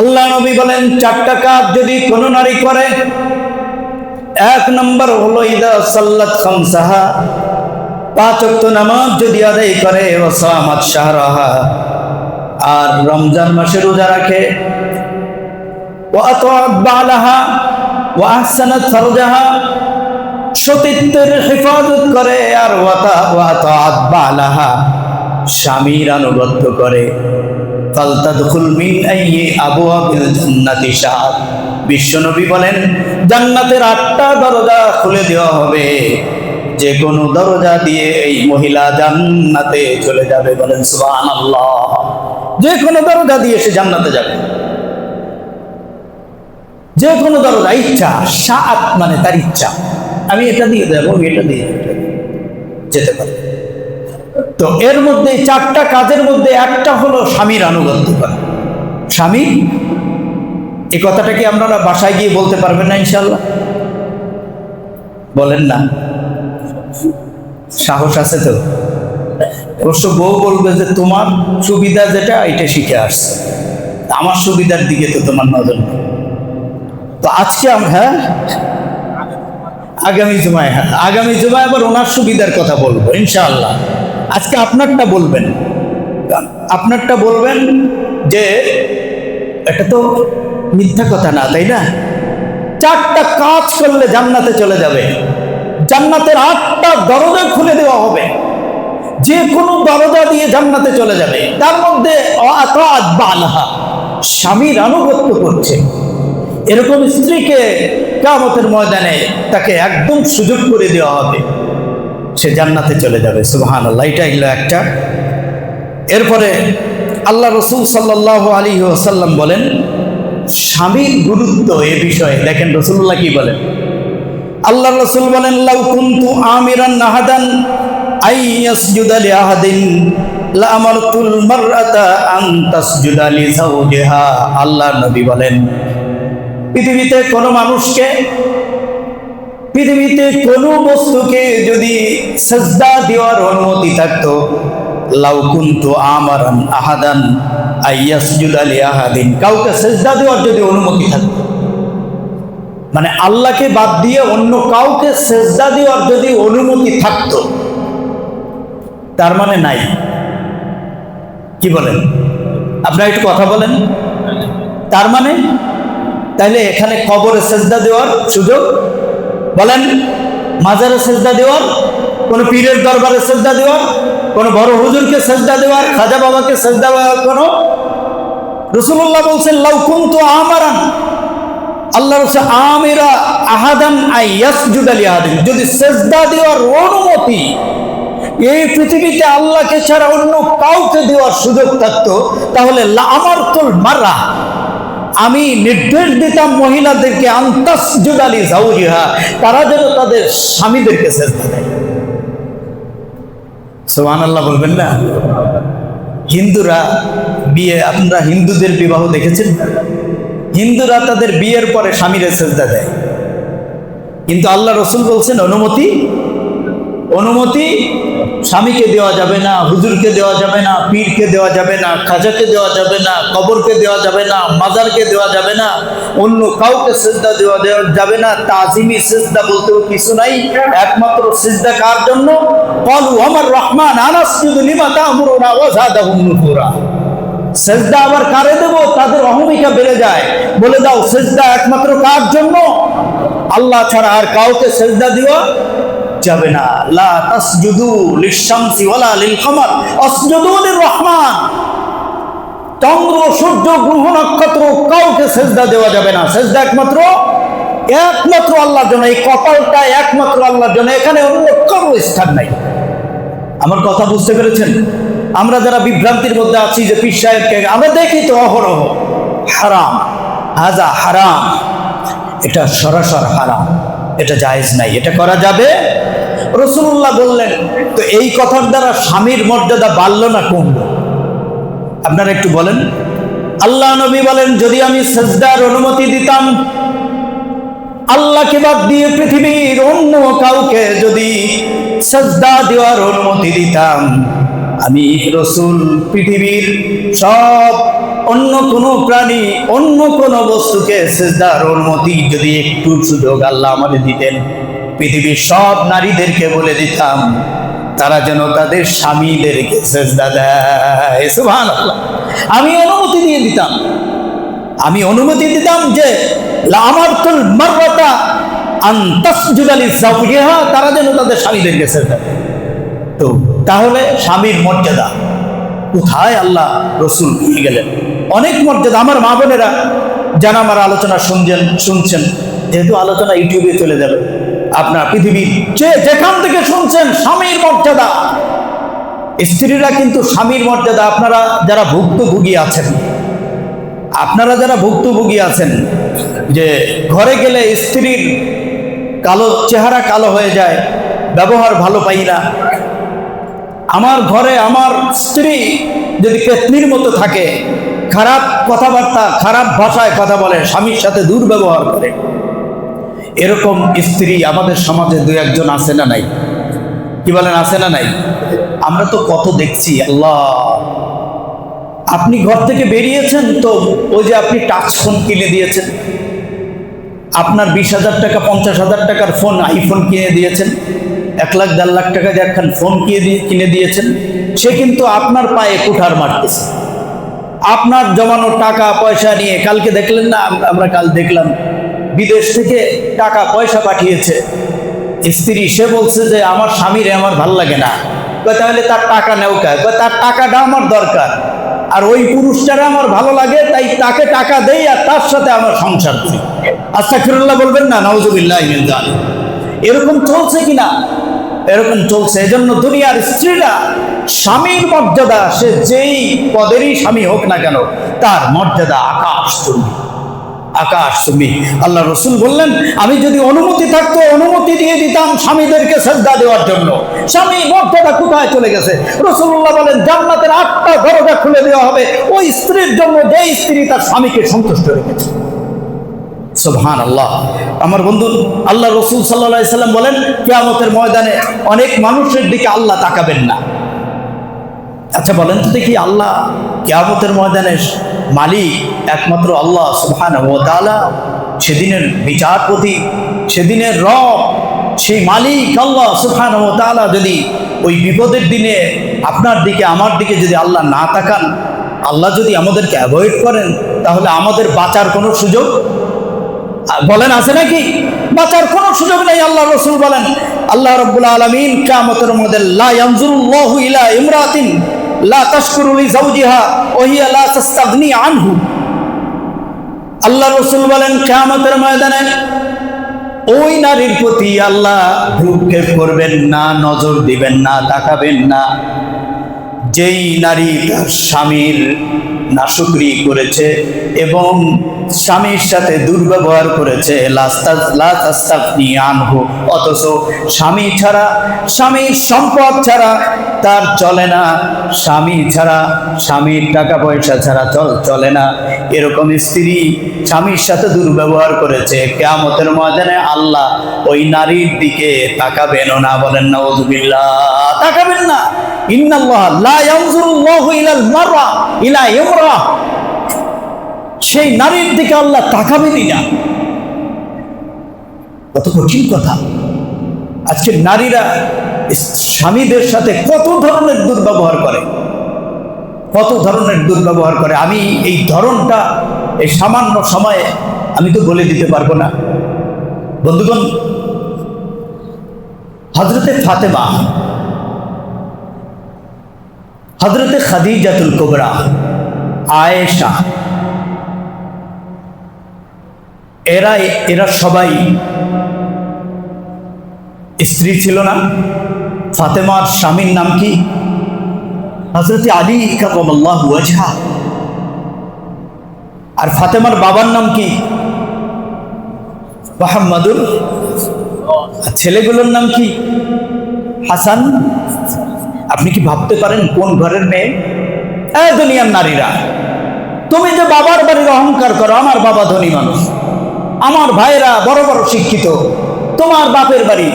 আল্লাহ নবী বলেন চারটা কাজ যদি কোনো নারী করে, এক নম্বর হলো, ইদা সাল্লাত খামসাহা, পাঁচ নামাজ যদি আদায় করে ওসামাত শাহরাহা, আর রমজান মাসে রোজা রাখে ওয়াতাআত বালাহা, ওয়া আহসানাত ফারজাহা, সতীত্বের হেফাজত করে, আর ওয়াতা ওয়াতাআত বালাহা। স্বামীর আনুগত্য করে। বিশ্বনবী বলেন, জান্নাতের আটটা দরজা খুলে দেওয়া হবে। যে কোনো দরজা দিয়ে এই মহিলা জান্নাতে চলে যাবে বলেন, সুবহানাল্লাহ। যে কোনো দরজা দিয়ে সে জান্নাতে যাবে। যে কোনো দরজা, ইচ্ছা, সাত মানে তার ইচ্ছা। আমি এটা দিয়ে দেবো এটা দিয়ে। যেতে পারে তো এর মধ্যে চারটা কাজের মধ্যে একটা হলো স্বামীর আনুগত্য করা। স্বামী এই কথাটা কি আপনারা বাসায় গিয়ে বলতে পারবেন না ইনশাল্লাহ বলেন না। সাহস আছে তো? অবশ্য বউ বলবে যে তোমার সুবিধা যেটা, এটা শিখে আসছে। আমার সুবিধার দিকে তো তোমার নজর। তো আজকে হ্যাঁ? আগামী জুমায় হ্যাঁ। আগামী জুমায় আবার ওনার সুবিধার কথা বলব ইনশাআল্লাহ। আজকে আপনারটা বলবেন। আপনারটা বলবেন যে, এটা তো মিথ্যা কথা না, তাই না? চারটা কাজ করলে জান্নাতে চলে যাবে। জান্নাতের আটটা দরজা খুলে দেওয়া হবে। যে কোনো দরজা দিয়ে জান্নাতে চলে যাবে। তার মধ্যে বালাহা, স্বামীর আনুগত্য করছে। এরকম স্ত্রীকে কামতের ময়দানে তাকে একদম সুযোগ করে দেওয়া হবে। সে জান্নাতে চলে যাবে সুবাহান আল্লাহ এটা এগুলো একটা। এরপরে আল্লাহ রসুল সাল্লাহ আলী ওসাল্লাম বলেন, স্বামীর গুরুত্ব এ বিষয়ে, দেখেন রসুল্লাহ কি বলেন? আল্লাহ রসুল বলেন, লাউ কুনতু আমিরান নাহাদান আন আল্লাহ নবী বলেন, পৃথিবীতে কোনো মানুষকে পৃথিবীতে কোনো বস্তুকে যদি সেজদা দেওয়ার অনুমতি থাকতো, লাউ কুনতু আমারান আহাদান আইয়াসজুদ আলী আহাদিন, কাউকে সেজদা দেওয়ার যদি অনুমতি থাকতো মানে আল্লাহকে বাদ দিয়ে অন্য কাউকে সেজদা দেওয়ার যদি অনুমতি থাকতো, তার মানে নাই। কি বলেন? আপনারা একটু কথা বলেন। তার মানে? তাহলে এখানে কবরে সেজদা দেওয়ার সুযোগ বলেন, মাজারে সেজদা দেওয়ার, কোনো পীরের দরবারে সেজদা দেওয়ার, কোনো বড় হুজুরকে সেজদা দেওয়ার, খাজা বাবাকে সেজদা দেওয়ার কোনো রসুল্লাহ বলছেন লাউকুন তো আমারান। আল্লাহ রসুল আমিরা আহাদান আইয়াসজুদ আলী আহাদিন যদি সেজদা দেওয়ার অনুমতি এই পৃথিবীতে আল্লাহকে ছাড়া অন্য কাউকে দেওয়ার সুযোগ থাকতো, তাহলে আমার তোল মারা আমি নির্দেশ দিতাম মহিলাদেরকে তারা যেন তাদের স্বামীদেরকে সেজদা দেয়। সোহান আল্লাহ বলবেন না? হিন্দুরা বিয়ে, আপনারা হিন্দুদের বিবাহ দেখেছেন? হিন্দুরা তাদের বিয়ের পরে স্বামীরে সেজদা দেয়। কিন্তু আল্লাহ রসুল বলছেন, অনুমতি অনুমতি স্বামীকে দেওয়া যাবে না, হুজুরকে দেওয়া যাবে না, পীরকে দেওয়া যাবে না, খাজাকে দেওয়া যাবে না, কবরকে দেওয়া যাবে না, মাজারকে দেওয়া যাবে না, অন্য কাউকে সেজদা দেওয়া দেওয়া যাবে না, তাজিমি সেজদা বলতেও কিছু নাই। একমাত্র সেজদা কার জন্য? কলু আমার রহমান সেজদা আবার কারে দেব? তাদের অহমিকা বেড়ে যায়। বলে দাও, সেজদা একমাত্র কার জন্য? আল্লাহ ছাড়া আর কাউকে সেজদা দিও যাবে না। লা তাসজুদু লিশ-শামসি ওয়ালা লিল-কমার। আসজুদু লির-রহমান। চন্দ্র, সূর্য, গ্রহ, নক্ষত্র, কাউকে সেজদা দেওয়া যাবে না। সেজদা একমাত্র একমাত্র আল্লাহর জন্য। এই কপালটা একমাত্র আল্লাহর জন্য। এখানে অন্য কারও স্থান নাই। আমার কথা বুঝতে পেরেছেন? আমরা যারা বিভ্রান্তির মধ্যে আছি যে পীর সাহেবকে, আমরা দেখি তো অহরহ। হারাম। হাজা হারাম। এটা সরাসর হারাম। এটা জায়েজ নাই। এটা করা যাবে রসুল্লাহ বললেন, তো এই কথার দ্বারা স্বামীর মর্যাদা বাড়ল না কমল? আপনারা একটু বলেন। আল্লাহ নবী বলেন, যদি আমি সেজদার অনুমতি দিতাম, আল্লাহকে বাদ দিয়ে পৃথিবীর অন্য কাউকে যদি সেজদা দেওয়ার অনুমতি দিতাম, আমি রসুল পৃথিবীর সব অন্য কোনো প্রাণী, অন্য কোনো বস্তুকে সেজদার অনুমতি যদি একটু সুযোগ আল্লাহ আমাদের দিতেন। পৃথিবীর সব নারীদেরকে বলে দিতাম, তারা যেন তাদের স্বামীদেরকে সেজদা দেয়। আমি অনুমতি দিয়ে দিতাম। আমি অনুমতি দিতাম যে যাওজিহা তারা যেন তাদের স্বামীদেরকে সেজদা দেয়। তো তাহলে স্বামীর মর্যাদা কোথায় আল্লাহ রসুল নিয়ে গেলেন? অনেক মর্যাদা। আমার মা বোনেরা, যারা আমার আলোচনা শুনছেন শুনছেন, যেহেতু আলোচনা ইউটিউবে চলে যাবে আপনার পৃথিবীর যে যেখান থেকে শুনছেন স্বামীর মর্যাদা। স্ত্রীরা কিন্তু স্বামীর মর্যাদা আপনারা যারা ভুক্তভোগী আছেন, আপনারা যারা ভুক্তভোগী আছেন, যে ঘরে গেলে স্ত্রীর কালো চেহারা কালো হয়ে যায়, ব্যবহার ভালো পাই না। আমার ঘরে আমার স্ত্রী যদি পেতনির মতো থাকে, খারাপ কথাবার্তা, খারাপ ভাষায় কথা বলে, স্বামীর সাথে দুর্ব্যবহার করে এরকম স্ত্রী আমাদের সমাজে দু একজন আছে না নাই? কি বলেন, আছে না নাই? আমরা তো কত দেখছি, আল্লাহ। আপনি ঘর থেকে বেরিয়েছেন তো ওই যে আপনি টাচ ফোন কিনে দিয়েছেন। আপনার বিশ হাজার টাকা, পঞ্চাশ হাজার টাকার ফোন আইফোন কিনে দিয়েছেন। এক লাখ, দেড় লাখ টাকা যে একখান ফোন কিনে দিয়ে, কিনে দিয়েছেন। সে কিন্তু আপনার পায়ে কুঠার মারতেছে। আপনার জমানো টাকা, পয়সা নিয়ে কালকে দেখলেন না? আমরা কাল দেখলাম। বিদেশ থেকে টাকা, পয়সা পাঠিয়েছে। স্ত্রী, সে বলছে যে, আমার স্বামীরে আমার ভালো লাগে না। তাহলে তার টাকা নেও কে। তার টাকাটা আমার দরকার। আর ওই পুরুষটারে আমার ভালো লাগে, তাই তাকে টাকা দেই আর তার সাথে আমার সংসার করি। আস্তাকিরুল্লাহ বলবেন না নওজুবিল্লাহ এরকম চলছে কিনা? এরকম চলছে। এজন্য দুনিয়ার স্ত্রীরা স্বামীর মর্যাদা, সে যেই পদেরই স্বামী হোক না কেন, তার মর্যাদা আকাশ চুম্বি। আকাশ, তুমি। আল্লাহ রসুল বললেন, আমি যদি অনুমতি থাকতো, অনুমতি দিয়ে দিতাম স্বামীদেরকে শ্রদ্ধা দেওয়ার জন্য। স্বামী মর্যাদা কোথায় চলে গেছে? রসুল্লাহ বলেন, জান্নাতের আটটা দরজা খুলে দেওয়া হবে। ওই স্ত্রীর জন্য যে স্ত্রী তার স্বামীকে সন্তুষ্ট রেখেছে। সুবহান আল্লাহ আমার বন্ধু, আল্লাহ রসুল সাল্লাহ সাল্লাম বলেন, কেয়ামতের ময়দানে অনেক মানুষের দিকে আল্লাহ তাকাবেন না। আচ্ছা বলেন তো দেখি, আল্লাহ কেয়ামতের ময়দানে মালিক একমাত্র আল্লাহ তাআলা। সেদিনের বিচারপতি সেদিনের রব, সেই মালিক আল্লাহ তাআলা যদি ওই বিপদের দিনে আপনার দিকে, আমার দিকে যদি আল্লাহ না তাকান, আল্লাহ যদি আমাদেরকে অ্যাভয়েড করেন, তাহলে আমাদের বাঁচার কোনো সুযোগ বলেন আছে নাকি? বাঁচার কোনো সুযোগ নেই, আল্লাহ রসুল বলেন। আল্লাহ রব্বুল আলমিন কামতের মধ্যে লা আনহু। আল্লাহ রসুল বলেন, কিয়ামতের ময়দানে ওই নারীর প্রতি আল্লাহ ভ্রুক্ষেপ করবেন না, নজর দিবেন না, তাকাবেন না। যেই নারী স্বামীর নাশুকরি করেছে এবং স্বামীর সাথে দুর্ব্যবহার করেছে। আনহু। অথচ স্বামী ছাড়া, স্বামীর সম্পদ ছাড়া তার চলে না। স্বামী ছাড়া, স্বামীর টাকা পয়সা ছাড়া চল, চলে না। এরকম স্ত্রী স্বামীর সাথে দুর্ব্যবহার করেছে। কেয়ামতের ময়দানে আল্লাহ ওই নারীর দিকে তাকাবেন না, বলেন না তাকাবেন না। সেই নারীর দিকে আল্লাহ তাকাবেনই না। কত কঠিন কথা। আজকে নারীরা স্বামীদের সাথে কত ধরনের দুর্ব্যবহার করে? কত ধরনের দুর্ব্যবহার করে? আমি এই ধরনটা এই সামান্য সময়ে আমি তো বলে দিতে পারব না। বন্ধুগণ হজরতে ফাতেমা হজরতে খাদিজাতুল কোবরা, আয়েশা। এরা এরা সবাই স্ত্রী ছিল না। ফাতেমার স্বামীর নাম কি? হজরতে আলী কাবাল্লাহ ওয়াজহা আর ফাতেমার বাবার নাম কি? মোহাম্মদুর। ছেলেগুলোর নাম কি? হাসান। আপনি কি ভাবতে পারেন কোন ঘরের মেয়ে? এ দুনিয়ার নারীরা, তুমি যে বাবার বাড়ির অহংকার করো, আমার বাবা ধনী মানুষ। আমার ভাইরা বড় বড় শিক্ষিত। তোমার বাপের বাড়ি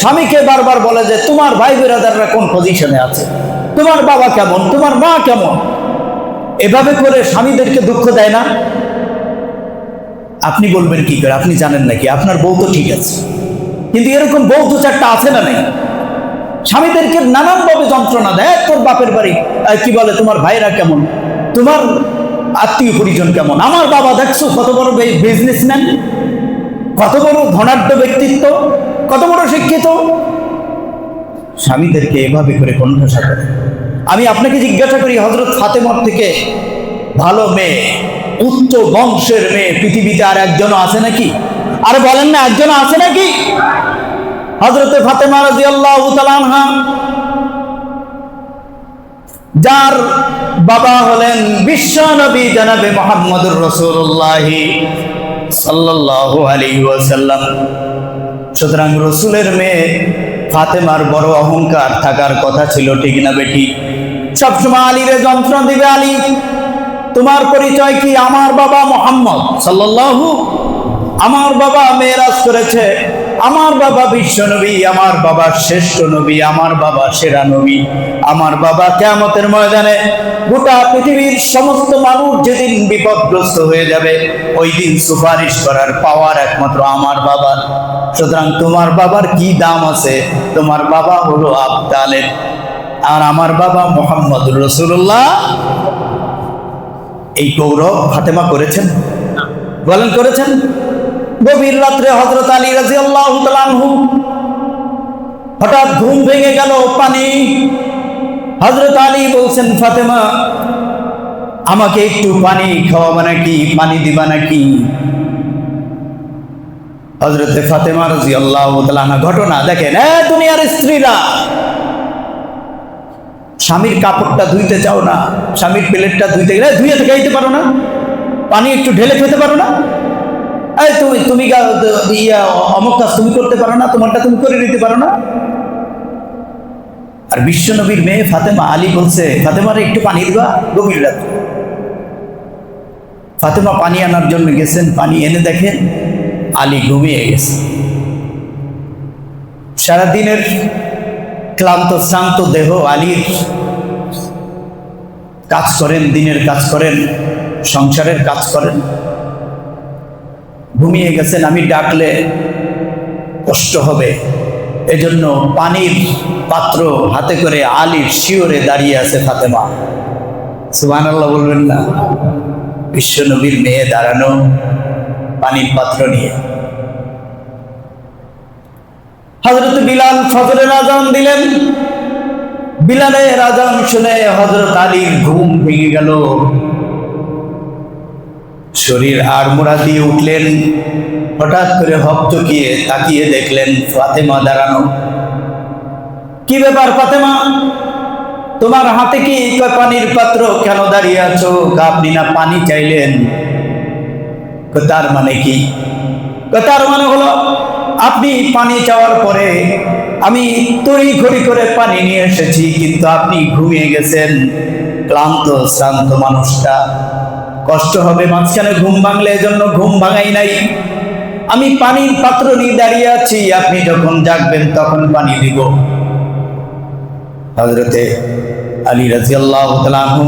স্বামীকে বারবার বলে যে তোমার ভাই বেরাদাররা কোন পজিশনে আছে? তোমার বাবা কেমন? তোমার মা কেমন? এভাবে করে স্বামীদেরকে দুঃখ দেয় না? আপনি বলবেন কি করে? আপনি জানেন নাকি? আপনার বউ তো ঠিক আছে। কিন্তু এরকম বউ দু চারটা আছে না নাই? স্বামীদেরকে নানানভাবে যন্ত্রণা দেয়। তোর বাপের বাড়ি কি বলে, তোমার ভাইরা কেমন? তোমার আত্মীয় পরিজন কেমন? আমার বাবা দেখছ কত বড় বিজনেসম্যান কত বড় ধনাঢ্য ব্যক্তিত্ব, কত বড় শিক্ষিত। স্বামীদেরকে এভাবে করে কণ্ঠসা করে। আমি আপনাকে জিজ্ঞাসা করি হজরত ফাতেমর থেকে ভালো মেয়ে, উচ্চ বংশের মেয়ে, পৃথিবীতে আর একজনও আছে নাকি? আর বলেন না, একজনও আছে নাকি? হজরতে ফাতেমা রাজি আল্লাহ যার বাবা হলেন বিশ্ব নবী জানাবে মোহাম্মদুর রসুল্লাহ সাল্লাল্লাহু আলাইহি ওয়াসাল্লাম। সুতরাং রসুলের মেয়ে ফাতেমার বড় অহংকার থাকার কথা ছিল, ঠিক না বেটি? সবসময় আলীরে যন্ত্রণা দিবে আলী। তোমার পরিচয় কি? আমার বাবা মোহাম্মদ সাল্লাল্লাহু, আমার বাবা মেয়েরাজ করেছে। আমার বাবা বিশ্ব নবী, আমার বাবা শ্রেষ্ঠ নবী, আমার বাবা সেরা নবী, আমার বাবা কেয়ামতের ময়দানে গোটা পৃথিবীর সমস্ত মানুষ যেদিন বিপদগ্রস্ত হয়ে যাবে, ওই দিন সুপারিশ করার পাওয়ার একমাত্র আমার বাবার। সুতরাং তোমার বাবার কি দাম আছে? তোমার বাবা হলো আবতালের আর আমার বাবা মোহাম্মদ রসুল্লাহ এই গৌরব ফাতেমা করেছেন? বলেন, করেছেন? গভীর রাত্রে হজরত আলী রাজি আল্লাহ হঠাৎ ঘুম ভেঙে গেল পানি। হজরত আলী বলছেন, ফাতেমা, আমাকে একটু পানি খাওয়াবা নাকি পানি দিবা নাকি? হজরতে ফাতেমা রাজি আল্লাহ ঘটনা দেখেন, এ দুনিয়ার স্ত্রীরা, স্বামীর কাপড়টা ধুইতে চাও না, স্বামীর প্লেটটা ধুইতে গেলে ধুয়ে খাইতে পারো না, পানি একটু ঢেলে খেতে পারো না? এই তুমি তুমি ইয়া, অমুক কাজ তুমি করতে পারো না, তোমারটা তুমি করে নিতে পারো না। আর বিশ্বনবীর মেয়ে ফাতেমা আলী বলছে, ফাতেমারে একটু পানি দিবা, গভীর রাত্রে ফাতেমা পানি আনার জন্য গেছেন, পানি এনে দেখেন আলী ঘুমিয়ে গেছে। সারাদিনের ক্লান্ত, শ্রান্ত দেহ আলীর কাজ করেন, দিনের কাজ করেন, সংসারের কাজ করেন। ঘুমিয়ে গেছেন, আমি ডাকলে কষ্ট হবে। এজন্য পানির পাত্র হাতে করে আলির শিওরে দাঁড়িয়ে আছে ফাতেমা। সুবান আল্লাহ বলবেন না বিশ্বনবীর মেয়ে দাঁড়ানো পানির পাত্র নিয়ে। হজরত বিলাল ফজরের আজান দিলেন। বিলালের আজান শুনে হজরত আলীর ঘুম ভেঙে গেল। শরীর আড়মোড়া দিয়ে উঠলেন। হঠাৎ করে হক চকিয়ে তাকিয়ে দেখলেন ফাতেমা দাঁড়ানো। কি ব্যাপার ফাতেমা? তোমার হাতে কি পানির পাত্র? কেন দাঁড়িয়ে আছো? আপনি না পানি চাইলেন। তার মানে কি? তার মানে হলো, আপনি পানি চাওয়ার পরে আমি তড়ি ঘড়ি করে পানি নিয়ে এসেছি, কিন্তু আপনি ঘুমিয়ে গেছেন। ক্লান্ত, শ্রান্ত মানুষটা। কষ্ট হবে মাঝখানে ঘুম ভাঙলে এজন্য ঘুম ভাঙাই নাই। আমি পানির পাত্র নিয়ে দাঁড়িয়ে আছি, আপনি যখন জাগবেন তখন পানি দিব। হজরতে আলী রাজিয়াল্লাহ তালাহু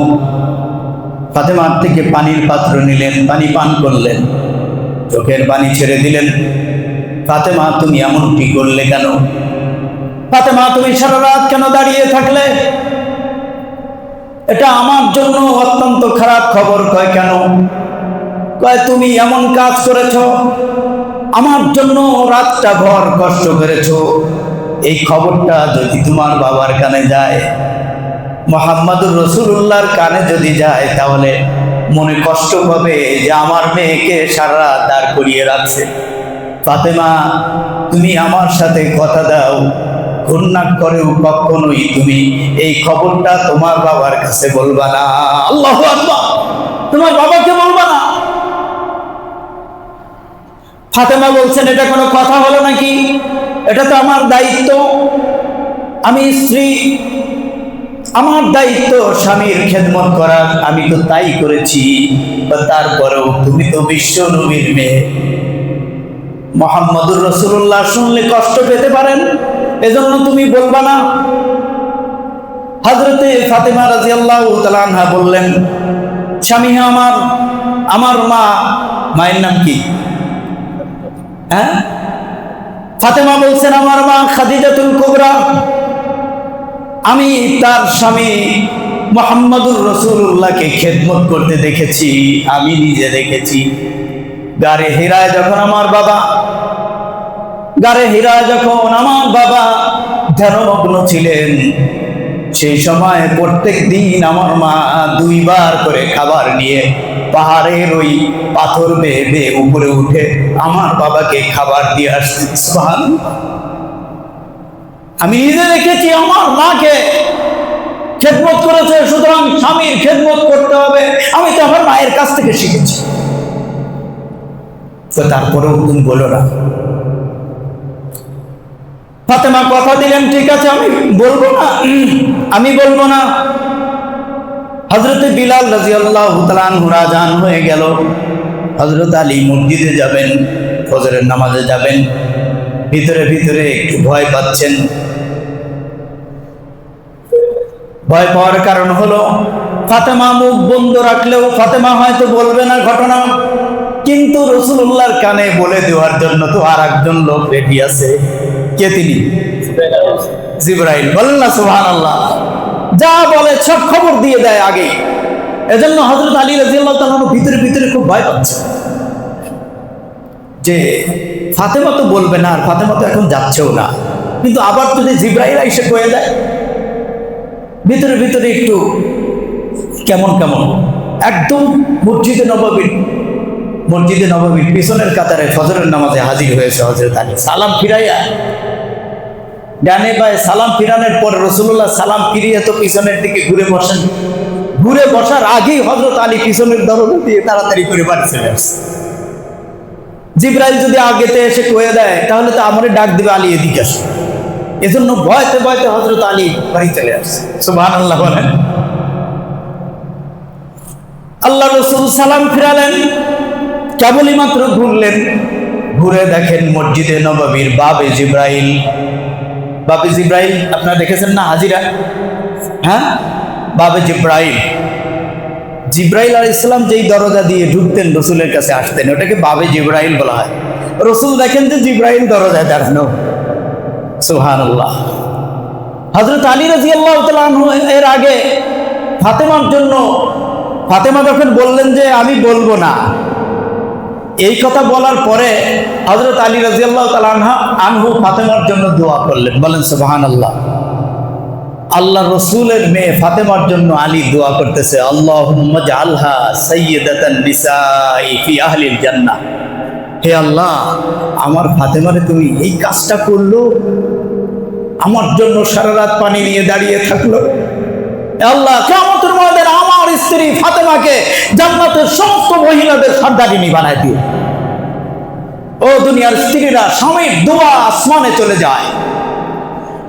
ফাতেমার থেকে পানির পাত্র নিলেন, পানি পান করলেন। চোখের পানি ছেড়ে দিলেন। ফাতেমা, তুমি এমন এমনটি করলে কেন? ফাতেমা, তুমি সারা রাত কেন দাঁড়িয়ে থাকলে? এটা আমার জন্য অত্যন্ত খারাপ খবর। কয়, কেন? কয়, তুমি এমন কাজ করেছ, আমার জন্য রাতটা ভর কষ্ট করেছ। এই খবরটা যদি তোমার বাবার কানে যায়, মোহাম্মদুর রসুল্লাহর কানে যদি যায়, তাহলে মনে কষ্ট পাবে যে আমার মেয়েকে সারা দাঁড় করিয়ে রাখছে। ফাতেমা, তুমি আমার সাথে কথা দাও। ঘূর্ণা করেও কখনোই তুমি এই খবরটা তোমার বাবার কাছে বলবা না। আল্লাহ তোমার বাবাকে বলবা না। ফাতেমা বলছেন, এটা কোনো কথা হলো নাকি? এটা তো আমার দায়িত্ব। আমি স্ত্রী, আমার দায়িত্ব স্বামীর খেদমত করার। আমি তো তাই করেছি। তারপরেও তুমি তো বিশ্ব নবীর মেয়ে। মোহাম্মদুর রসুল্লাহ শুনলে কষ্ট পেতে পারেন? এজন্য তুমি বলবা না? হজরতে ফাতেমা রাজিয়াল্লাহ তালানহা বললেন, স্বামী আমার আমার মা, মায়ের নাম কি? হ্যাঁ? ফাতেমা বলছেন, আমার মা খাদিজাতুল কুবরা। আমি তার স্বামী মোহাম্মদুর রসুল্লাহকে খেদমত করতে দেখেছি, আমি নিজে দেখেছি। গারে হীরায় যখন আমার বাবা গারে হীরা যখন আমার বাবা ধ্যানমগ্ন ছিলেন, সেই সময় প্রত্যেক দিন আমার মা দুইবার করে খাবার নিয়ে পাহাড়ের ওই পাথর বেয়ে বেয়ে উপরে উঠে আমার বাবাকে খাবার দিয়ে সুবহানাল্লাহ। আমি নিজে দেখেছি আমার মাকে খেদমত করেছে, সুতরাং স্বামীর খেদমত করতে হবে। আমি তো আমার মায়ের কাছ থেকে শিখেছি। তো তারপরেও তুমি বলো না ফাতেমা কথা দিলেন, ঠিক আছে, আমি বলব না। আমি বলব না। হজরতে বিলাল রাজি আল্লাহ রাজান হয়ে গেল। হজরত আলী মসজিদে যাবেন, ফজরের নামাজে যাবেন। ভিতরে ভিতরে একটু ভয় পাচ্ছেন। ভয় পাওয়ার কারণ হলো, ফাতেমা মুখ বন্ধ রাখলেও ফাতেমা হয়তো বলবে না ঘটনা। কিন্তু রসুল্লাহর কানে বলে দেওয়ার জন্য তো আর একজন লোক রেডি আছে। কে তিনি? জিব্রাইল। বলেন না সুহান আল্লাহ যা বলে সব খবর দিয়ে দেয় আগে। এজন্য হজরত আলী তাআলা ভিতরে ভিতরে খুব ভয় পাচ্ছে। যে ফাতেমা তো বলবে না, আর ফাতেমা তো এখন যাচ্ছেও না। কিন্তু আবার যদি জিব্রাইল এসে কয়ে দেয়, ভিতরে ভিতরে একটু কেমন কেমন। একদম মসজিদে নবাবির মসজিদে নবাবির পিছনের কাতারে ফজরের নামাজে হাজির হয়েছে হজরত আলী। সালাম ফিরাইয়া ডানে বায়ে সালাম ফিরানোর পর রসুল্লাহ সালাম ফিরিয়ে তো পিছনের দিকে ঘুরে বসেন। ঘুরে বসার আগেই হজরত আলী পিছনের দরজা দিয়ে তাড়াতাড়ি করে বাড়ি চলে আসছে জিব্রাইল যদি আগেতে এসে কয়ে দেয়, তাহলে তো আমারে ডাক দিবে আলী এদিকে আসে। এজন্য ভয়তে ভয়তে হজরত আলী বাড়ি চলে আসছে সুবহান আল্লাহ বলেন। আল্লাহ রসুল সালাম ফিরালেন, কেবলই মাত্র ঘুরলেন। ঘুরে দেখেন মসজিদে নবাবির বাবে জিব্রাইল বাবে জিব্রাইল, আপনারা দেখেছেন না হাজিরা? হ্যাঁ? বাবে জিব্রাইল। জিব্রাইল আর ইসলাম যেই দরজা দিয়ে ঢুকতেন রসুলের কাছে আসতেন, ওটাকে বাবে জিব্রাইল বলা হয়। রসুল দেখেন যে জিব্রাইল দরজায় দাঁড়ানো সুহান হজরত আলী রাজি আল্লাহ এর আগে ফাতেমার জন্য, ফাতেমা যখন বললেন যে আমি বলব না এই কথা বলার পরে হজরত আলী রাজি আল্লাহ আনহু ফাতেমার জন্য দোয়া করলেন। বলেন সুবাহান আল্লাহ আল্লাহ রসুলের মেয়ে ফাতেমার জন্য আলী দোয়া করতেছে আল্লাহ আল্লাহ জান্নাহ। হে আল্লাহ, আমার ফাতেমারে তুমি এই কাজটা করল, আমার জন্য সারা রাত পানি নিয়ে দাঁড়িয়ে থাকল। আল্লাহ কেমন আমার স্ত্রী ফাতেমাকে জান্নাতের সমস্ত মহিলাদের সর্দারিনী বানায় ও দুনিয়ার স্ত্রীরা স্বামীর দোয়া আসমানে চলে যায়।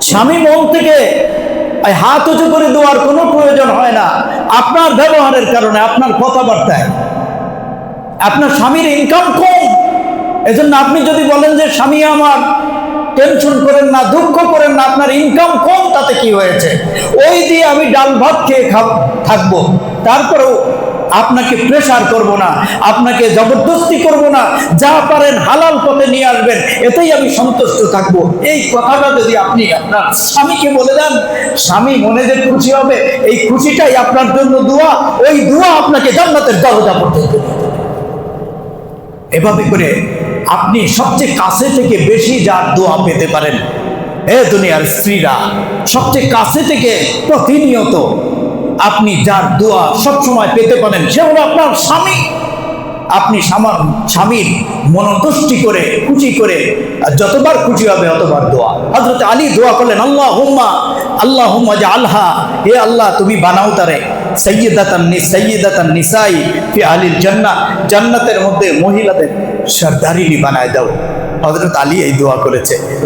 স্বামী মন থেকে হাত উঁচু করে দেওয়ার কোনো প্রয়োজন হয় না। আপনার ব্যবহারের কারণে আপনার কথাবার্তায়। আপনার স্বামীর ইনকাম কম। এজন্য আপনি যদি বলেন যে, স্বামী আমার টেনশন করেন না, দুঃখ করেন না, আপনার ইনকাম কম, তাতে কি হয়েছে? ওই দিয়ে আমি ডাল ভাত খেয়ে খাব, থাকব। তারপরেও আপনাকে প্রেশার করব না, আপনাকে জবরদস্তি করব না, যা পারেন হালাল পথে নিয়ে আসবেন, এতেই আমি সন্তুষ্ট থাকব। এই কথাটা যদি আপনি আপনার স্বামীকে বলে দেন, স্বামী মনে যে খুশি হবে, এই খুশিটাই আপনার জন্য দোয়া, ওই দোয়া আপনাকে জান্নাতের দরজা পর্যন্ত এভাবে করে আপনি সবচেয়ে কাছে থেকে বেশি যার দোয়া পেতে পারেন হে দুনিয়ার স্ত্রীরা, সবচেয়ে কাছে থেকে প্রতিনিয়ত আপনি যার দোয়া সবসময় পেতে পারেন, সে হলো আপনার স্বামী। আপনি স্বামা- স্বামীর মনোতুষ্টি করে, খুশি করে যতবার খুশি হবে অতবার দোয়া। হজরত আলী দোয়া করলেন আল্লাহ হুম্মা আল্লাহ হুম্মা যে আল্লাহ হে আল্লাহ, তুমি বানাও তারে। জান্নাতের মধ্যে মহিলাদের বানায় আলী এই দোয়া করেছে।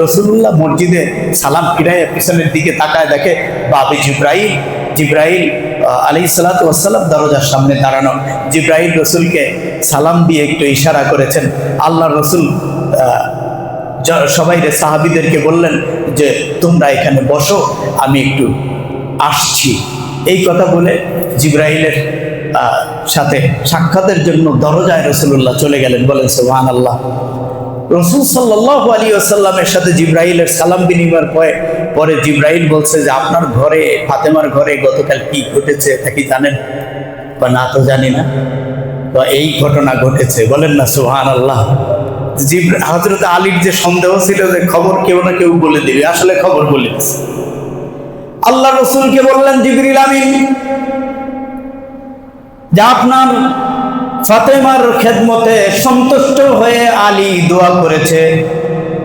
মসজিদে সালাম ফিরাইয়া পিছনের দিকে তাকায় দেখে, বাবে জিব্রাইল জিব্রাইল আলী সালাতাম দরজার সামনে দাঁড়ানো। জিব্রাইল রসুলকে সালাম দিয়ে একটু ইশারা করেছেন। আল্লাহ রসুল সবাই সাহাবিদেরকে বললেন যে, তোমরা এখানে বসো, আমি একটু আসছি। এই কথা বলে জিব্রাহিলের সাথে সাক্ষাতের জন্য দরজায় রসুল্লাহ চলে গেলেন। বলেন সোহান আল্লাহ রসুল সাল্লাহ আলী আসাল্লামের সাথে জিব্রাহিলের সালাম বিনিময়ের পরে পরে জিব্রাহিল বলছে যে, আপনার ঘরে, ফাতেমার ঘরে গতকাল কি ঘটেছে তা কি জানেন? বা, না তো জানি না। বা, এই ঘটনা ঘটেছে। বলেন না সুহান আল্লাহ হজরত আলীর যে সন্দেহ ছিল যে, খবর কেউ না কেউ বলে দিবে, আসলে খবর বলে আল্লাহ রসুলকে বললেন জিবরিল আমিন, যা আপনার ফাতেমার খেদমতে সন্তুষ্ট হয়ে আলী দোয়া করেছে।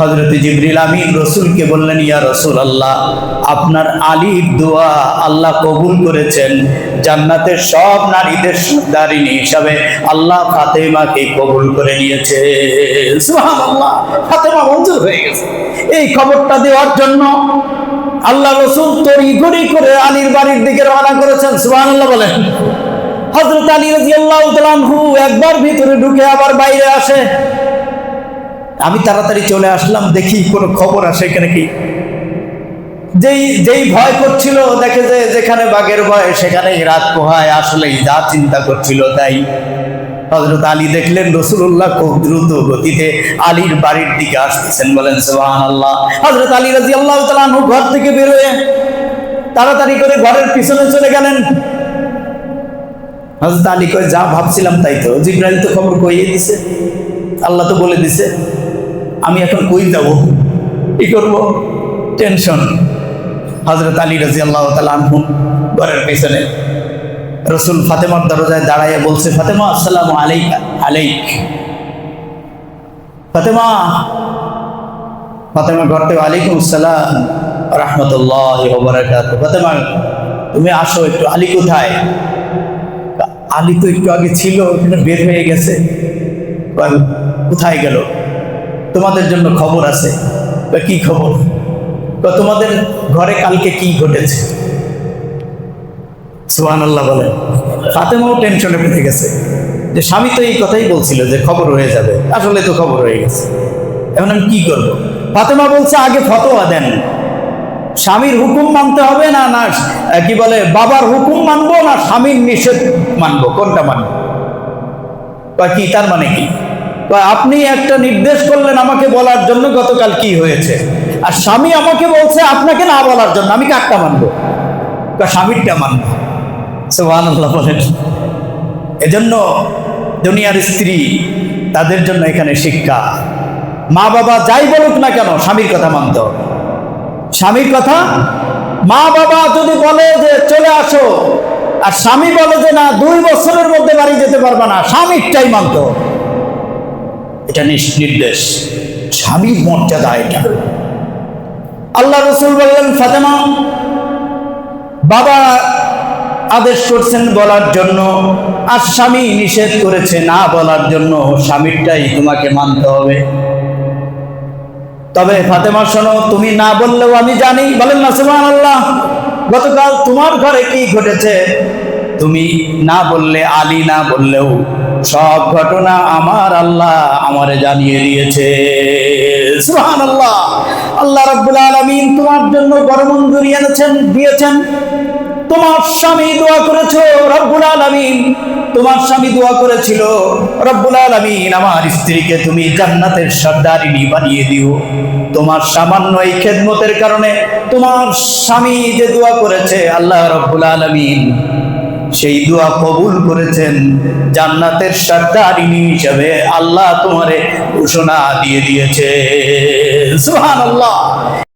হজরত জিবরিল আমিন রসুলকে বললেন, ইয়া রসুল আল্লাহ আপনার আলীর দোয়া আল্লাহ কবুল করেছেন। জান্নাতের সব নারীদের সর্দারিনী হিসাবে আল্লাহ ফাতেমাকে কবুল করে নিয়েছে। ফাতেমা মঞ্জুর হয়ে গেছে। এই খবরটা দেওয়ার জন্য আল্লাহ রসুল তড়ি ঘড়ি করে আলীর বাড়ির দিকে রওনা করেছেন। সুবহানাল্লাহ বলেন হজরত আলী আনহু একবার ভিতরে ঢুকে আবার বাইরে আসে। আমি তাড়াতাড়ি চলে আসলাম, দেখি কোনো খবর আসে এখানে কি। যেই যেই ভয় করছিল, দেখে যে যেখানে বাঘের ভয়, সেখানেই রাত পোহায় আসলে যা চিন্তা করছিল তাই। হজরত আলী দেখলেন রসুল্লাহ খুব দ্রুত গতিতে আলীর বাড়ির দিকে আসতেছেন, বলেন সোহান আল্লাহ হজরত আলী রাজি আল্লাহ তালু ঘর থেকে বেরোয় তাড়াতাড়ি করে ঘরের পিছনে চলে গেলেন। হজরত আলী কয়, যা ভাবছিলাম তাই তো। জিব্রাইল তো খবর কইয়ে দিছে, আল্লাহ তো বলে দিছে। আমি এখন কই যাব? কি করব? টেনশন হজরত আলী রাজি আল্লাহ তালুন ঘরের পেছনে। রসুল ফাতেমার দরজায় দাঁড়াইয়া বলছে, ফাতেমা, আসসালাম আলাইক আলাইক। ফাতেমা ফাতেমা ঘর থেকে আলাইকুম আসসালাম রহমতুল্লাহ ফাতেমা, তুমি আসো একটু, আলী কোথায়? আলী তো একটু আগে ছিল বের হয়ে গেছে। কোথায় গেল? তোমাদের জন্য খবর আছে। কি খবর? তোমাদের ঘরে কালকে কি ঘটেছে? সুহান আল্লাহ বলেন। ফাতেমাও টেনশনে পেতে গেছে। যে স্বামী তো এই কথাই বলছিল যে খবর হয়ে যাবে। আসলে তো খবর হয়ে গেছে। এখন আমি কি করব? ফাতেমা বলছে, আগে ফতোয়া দেন। স্বামীর হুকুম মানতে হবে না না কি বলে, বাবার হুকুম মানবো না, স্বামীর নিষেধ মানবো? কোনটা মানবো? বা কি, তার মানে কি? আপনি একটা নির্দেশ করলেন আমাকে বলার জন্য গতকাল কি হয়েছে? আর স্বামী আমাকে বলছে আপনাকে না বলার জন্য, আমি কাকটা মানবো? বা স্বামীরটা মানবো? সুবহানাল্লাহ বলেন। এজন্য দুনিয়ার স্ত্রী তাদের জন্য এখানে শিক্ষা। মা বাবা যাই বলুক না কেন, স্বামীর কথা মানত স্বামীর কথা, মা বাবা যদি বলে যে চলে আসো, আর স্বামী বলে যে না, দুই বছরের মধ্যে বাড়ি যেতে পারবে না, স্বামীরটাই মানতে এটা নির্দেশ। স্বামীর মর্যাদা এটা। আল্লাহ রসুল বললেন, ফাতেমা, বাবা আদেশ করছেন বলার জন্য আর স্বামী নিষেধ করেছে না বলার জন্য। স্বামীরটাই তোমাকে মানতে হবে। তবে ফাতেমা, শোনো, তুমি না বললেও আমি জানি। বলেন না সুমান আল্লাহ গতকাল তোমার ঘরে কি ঘটেছে? তুমি না বললে, আলী না বললেও সব ঘটনা আমার আল্লাহ আমারে জানিয়ে দিয়েছে। সুহান আল্লাহ আল্লাহ রব্বুল আলমিন তোমার জন্য বড় মঞ্জুরি এনেছেন দিয়েছেন। তোমার স্বামী দোয়া করেছ রব্বুল আলামিন। তোমার স্বামী দোয়া করেছিল, রব্বুল আলামিন, আমার স্ত্রীকে তুমি জান্নাতের সর্দারিনী বানিয়ে দিও। তোমার সামান্য এই খেদমতের কারণে তোমার স্বামী যে দোয়া করেছে, আল্লাহ রব্বুল আলামিন সেই দোয়া কবুল করেছেন। জান্নাতের সর্দারিনী হিসাবে আল্লাহ তোমারে ঘোষণা দিয়ে দিয়েছে। সুবহানাল্লাহ।